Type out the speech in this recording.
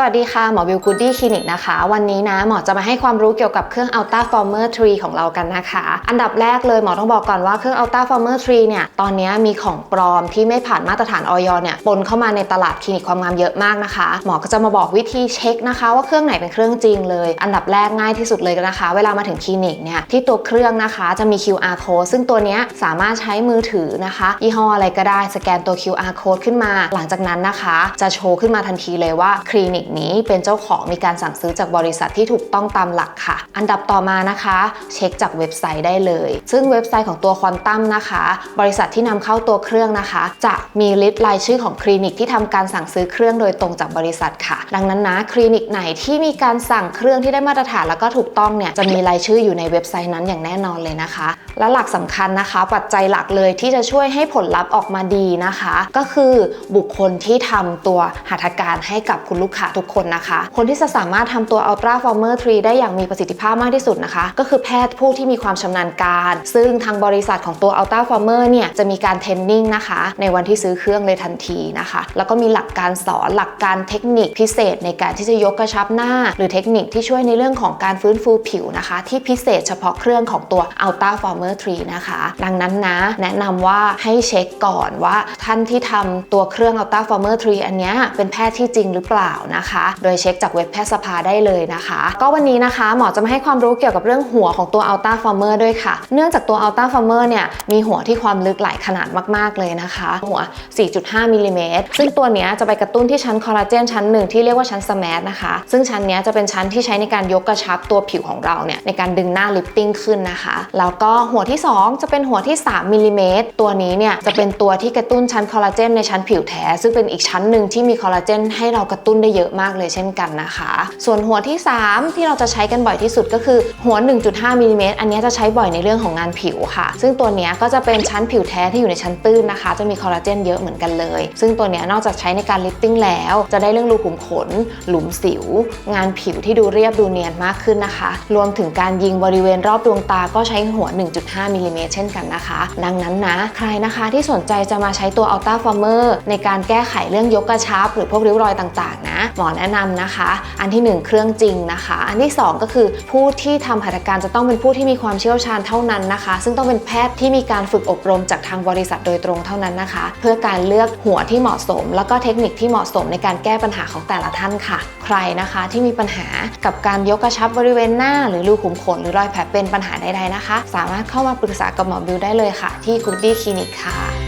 สวัสดีค่ะ หมอบิวกูดดี้คลินิกนะคะ วันนี้นะหมอจะมาให้ความรู้เกี่ยวกับเครื่อง Ultra Former 3 ของเรากันนะคะ อันดับแรกเลยหมอต้องบอกก่อนว่าเครื่อง Ultra Former 3 เนี่ย ตอนนี้มีของปลอมที่ไม่ผ่านมาตรฐานออยเนี่ยปนเข้ามาในตลาดคลินิกความงามเยอะมากนะคะ หมอก็จะมาบอกวิธีเช็คนะคะ ว่าเครื่องไหนเป็นเครื่องจริงเลย อันดับแรกง่ายที่สุดเลยนะคะ เวลามาถึงคลินิกเนี่ยที่ตัวเครื่องนะคะจะมี QR code ซึ่งตัวนี้สามารถใช้มือถือนะคะยี่ห้ออะไรก็ได้สแกนตัว QR code ขึ้นมา หลังจากนั้นนะคะ จะโชว์ขึ้นมาทันทีเลยว่าคลินิกนี้เป็นเจ้าของมีการสั่งซื้อจากบริษัทที่ถูกต้องตามหลักค่ะ อันดับต่อมานะคะ เช็คจากเว็บไซต์ได้เลย ซึ่งเว็บไซต์ของตัวควอนตัมนะคะ บริษัทที่นำเข้าตัวเครื่องนะคะ จะมีลิสต์รายชื่อของคลินิกที่ทำการสั่งซื้อเครื่องโดยตรงจากบริษัทค่ะ ดังนั้นนะคลินิกไหนที่มีการสั่งเครื่องที่ได้มาตรฐานแล้วก็ถูกต้องเนี่ยจะมีรายชื่ออยู่ในเว็บไซต์นั้นอย่างแน่นอนเลยนะคะ และหลักสำคัญนะคะ ปัจจัยหลักเลยที่จะช่วยให้ผลลัพธ์ออกมาดีนะคะ ก็คือบุคคลที่ทำตัวหัตถการให้กับคุณลูกค้าทุกคนนะคะ คนที่จะสามารถทำตัว Ultra Former 3 ได้อย่างมีประสิทธิภาพมากที่สุดนะคะ ก็คือแพทย์ผู้ที่มีความชำนาญการ ซึ่งทางบริษัทของตัว Ultra Former เนี่ยจะมีการเทรนนิ่งนะคะ ในวันที่ซื้อเครื่องเลยทันทีนะคะ แล้วก็มีหลักการสอนหลักการเทคนิคพิเศษในการที่จะยกกระชับหน้า หรือเทคนิคที่ช่วยในเรื่องของการฟื้นฟูผิวนะคะ ที่พิเศษเฉพาะเครื่องของตัว Ultra Former 3 นะคะ ดังนั้นนะ แนะนำว่าให้เช็คก่อนว่าท่านที่ทำตัวเครื่อง Ultra Former 3 อันนี้เป็นแพทย์ที่จริงหรือเปล่านะคะ โดยเช็คจากเว็บแพทยสภาได้เลยนะคะ ก็วันนี้นะคะหมอจะมาให้ความรู้เกี่ยวกับเรื่องหัวของตัว Ultra Former ด้วยค่ะ เนื่องจากตัว Ultra Former เนี่ยมีหัวที่ความลึกหลายขนาดมากๆเลยนะคะ หัว 4.5มิลลิเมตรซึ่งตัวเนี้ยจะไปกระตุ้นที่ชั้นคอลลาเจนชั้นหนึ่งที่เรียกว่าชั้นสแมทนะคะ ซึ่งชั้นเนี้ยจะเป็นชั้นที่ใช้ในการยกกระชับตัวผิวของเราเนี่ยในการดึงหน้าลิฟติ้งขึ้นนะคะ แล้วก็หัวที่ 2 จะเป็นหัวที่ 3มิลลิเมตรตัวนี้เนี่ยจะเป็นตัวที่กระตุ้นชั้นคอลลาเจนในชั้นผิวแท้ ซึ่งเป็นอีกชั้นหนึ่งที่มีคอลลาเจนให้เรากระตุ้นได้เยอะมากเลยเช่นกันนะคะ ส่วนหัวที่ 3 ที่เราจะใช้กันบ่อยที่สุดก็คือหัว 1.5มิลลิเมตรอันนี้จะใช้บ่อยในเรื่องของงานผิวค่ะ ซึ่งตัวนี้ก็จะเป็นชั้นผิวแท้ที่อยู่ในชั้นตื้นนะคะ จะมีคอลลาเจนเยอะเหมือนกันเลย ซึ่งตัวนี้นอกจากใช้ในการลิฟติ้งแล้ว จะได้เรื่องรูขุมขน หลุมสิว งานผิวที่ดูเรียบดูเนียนมากขึ้นนะคะ รวมถึงการยิงบริเวณรอบดวงตาก็ใช้หัว 1.5มิลลิเมตรเช่นกันนะคะ ดังนั้นนะ ใครนะคะที่สนใจจะมาใช้ตัว Ultra Former ในการแก้ไขเรื่องยกกระชับ หรือพวกริ้วรอยต่างๆนะหมอแนะนำนะคะ อันที่ 1 เครื่องจริงนะคะ อันที่ 2 ก็คือผู้ที่ทำหัตถการจะต้องเป็นผู้ที่มีความเชี่ยวชาญเท่านั้นนะคะ ซึ่งต้องเป็นแพทย์ที่มีการฝึกอบรมจากทางบริษัทโดยตรงเท่านั้นนะคะ เพื่อการเลือกหัวที่เหมาะสม แล้วก็เทคนิคที่เหมาะสมในการแก้ปัญหาของแต่ละท่านค่ะ ใครนะคะที่มีปัญหากับการยกกระชับบริเวณหน้า หรือรูขุมขนหรือรอยแผลเป็นปัญหาใดๆนะคะ สามารถเข้ามาปรึกษากับหมอบิวได้เลยค่ะ ที่ Goodie Clinic ค่ะ